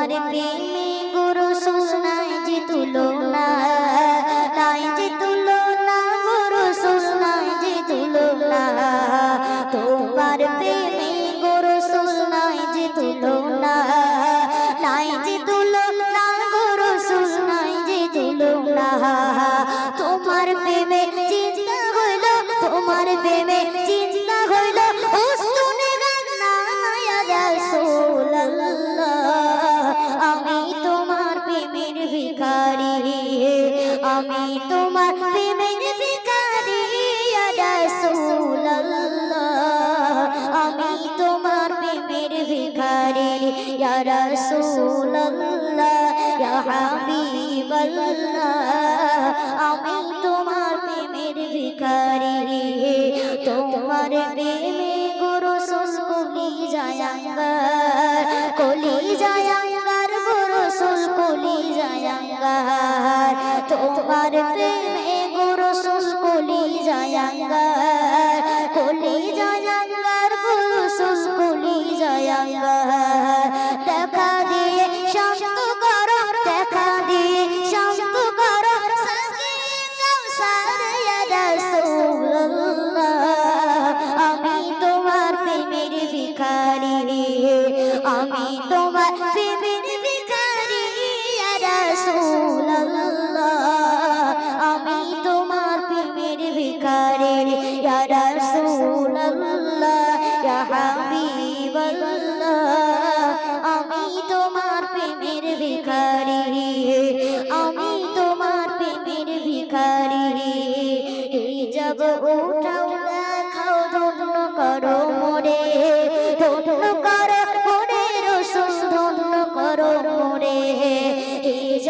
তোমার প্রেমে গুরু সুনাই যে তুলনা আমি তোমার প্রেমের ভিখারি ইয়া রাসূলুল্লাহ। আমি তোমার প্রেমের ভিখারি ইয়া রাসূলুল্লাহ, ইয়া হাবিবাল্লাহ। আমি তোমার প্রেমের ভিখারি তোমার প্রেমে গুরু জায়াঙ্গার কলি তোমার প্রেমে গুরু সুস্কুলি জায়াঙ্গার